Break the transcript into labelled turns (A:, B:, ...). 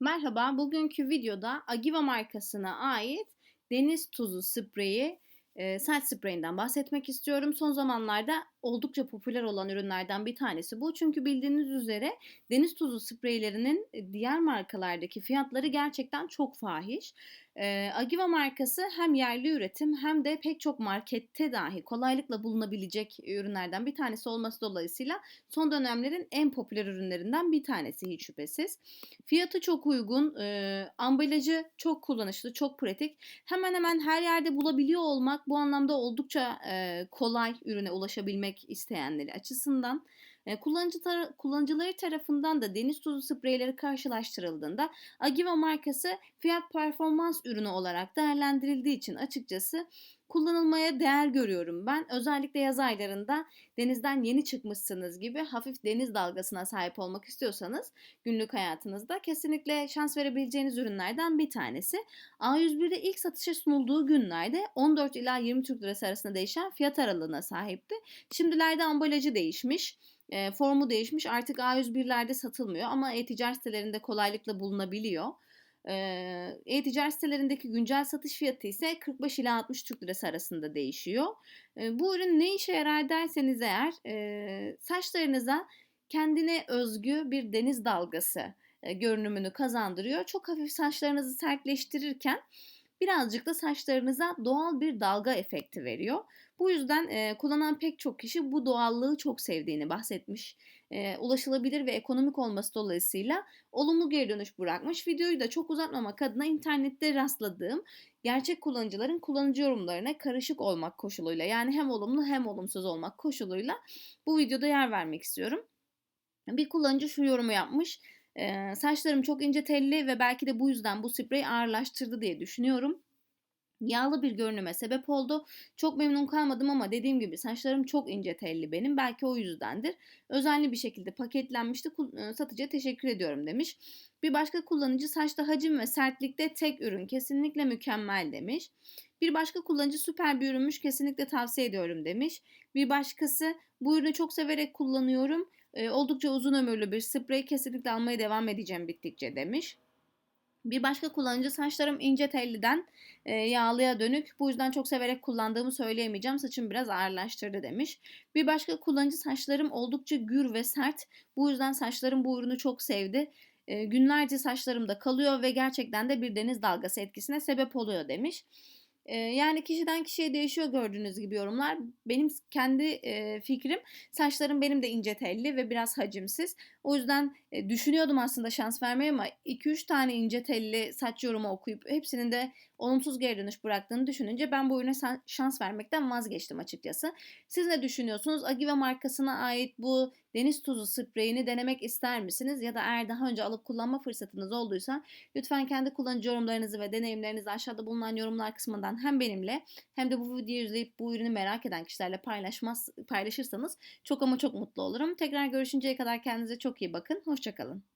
A: Merhaba, bugünkü videoda Agiva markasına ait deniz tuzu spreyi, eee, saç spreyinden bahsetmek istiyorum. Son zamanlarda oldukça popüler olan ürünlerden bir tanesi bu. Çünkü bildiğiniz üzere deniz tuzu spreylerinin e, diğer markalardaki fiyatları gerçekten çok fahiş. Eee, Agiva markası hem yerli üretim hem de pek çok markette dahi kolaylıkla bulunabilecek ürünlerden bir tanesi olması dolayısıyla son dönemlerin en popüler ürünlerinden bir tanesi hiç şüphesiz. Fiyatı çok uygun, eee, ambalajı çok kullanışlı, çok pratik. Hemen hemen her yerde bulabiliyor olmak bu anlamda oldukça eee, kolay ürüne ulaşabilmek isteyenleri açısından. Eee, kullanıcı tara- kullanıcıları tarafından da deniz tuzu spreyleri karşılaştırıldığında Agiva markası fiyat performans ürünü olarak değerlendirildiği için açıkçası kullanılmaya değer görüyorum ben. Özellikle yaz aylarında denizden yeni çıkmışsınız gibi hafif deniz dalgasına sahip olmak istiyorsanız günlük hayatınızda kesinlikle şans verebileceğiniz ürünlerden bir tanesi. A101'de ilk satışa sunulduğu günlerde 14 ila 20 Türk Lirası arasında değişen fiyat aralığına sahipti. Şimdilerde ambalajı değişmiş. E, formu değişmiş artık A101'lerde satılmıyor ama e-ticaret sitelerinde kolaylıkla bulunabiliyor. E-ticaret sitelerindeki güncel satış fiyatı ise 45 ila 60 Türk Lirası arasında değişiyor. Eee, bu ürün ne işe yarar derseniz eğer eee, saçlarınıza kendine özgü bir deniz dalgası e, görünümünü kazandırıyor. Çok hafif saçlarınızı sertleştirirken birazcık da saçlarınıza doğal bir dalga efekti veriyor. Bu yüzden e, kullanan pek çok kişi bu doğallığı çok sevdiğini bahsetmiş. E, ulaşılabilir ve ekonomik olması dolayısıyla olumlu geri dönüş bırakmış. Videoyu da çok uzatmamak adına internette rastladığım gerçek kullanıcıların kullanıcı yorumlarına karışık olmak koşuluyla yani hem olumlu hem olumsuz olmak koşuluyla bu videoda yer vermek istiyorum. Bir kullanıcı şu yorumu yapmış. Eee, saçlarım çok ince telli ve belki de bu yüzden bu sprey ağırlaştırdı diye düşünüyorum. Yağlı bir görünüme sebep oldu. Çok memnun kalmadım ama dediğim gibi saçlarım çok ince telli benim. Belki o yüzdendir. Özenli bir şekilde paketlenmişti. E, Satıcıya teşekkür ediyorum demiş. Bir başka kullanıcı saçta hacim ve sertlikte tek ürün kesinlikle mükemmel demiş. Bir başka kullanıcı süper bir ürünmüş kesinlikle tavsiye ediyorum demiş. Bir başkası bu ürünü çok severek kullanıyorum. E, oldukça uzun ömürlü bir sprey kesinlikle almaya devam edeceğim bittikçe demiş. Bir başka kullanıcı saçlarım ince telliden e, yağlıya dönük. Bu yüzden çok severek kullandığımı söyleyemeyeceğim. Saçım biraz ağırlaştırdı demiş. Bir başka kullanıcı saçlarım oldukça gür ve sert. Bu yüzden saçlarım bu ürünü çok sevdi. E, günlerce saçlarımda kalıyor ve gerçekten de bir deniz dalgası etkisine sebep oluyor demiş. Yani kişiden kişiye değişiyor gördüğünüz gibi yorumlar. Benim kendi fikrim saçlarım benim de ince telli ve biraz hacimsiz. O yüzden e, düşünüyordum aslında şans vermeyi ama 2-3 tane ince telli saç yorumu okuyup hepsinin de olumsuz geri dönüş bıraktığını düşününce ben bu ürüne şans vermekten vazgeçtim açıkçası. Siz ne düşünüyorsunuz? Agiva markasına ait bu deniz tuzu spreyini denemek ister misiniz? Ya da eğer daha önce alıp kullanma fırsatınız olduysa lütfen kendi kullanıcı yorumlarınızı ve deneyimlerinizi aşağıda bulunan yorumlar kısmından hem benimle hem de bu videoyu izleyip bu ürünü merak eden kişilerle paylaşmaz, paylaşırsanız çok ama çok mutlu olurum. Tekrar görüşünceye kadar kendinize çok iyi bakın. Hoşçakalın.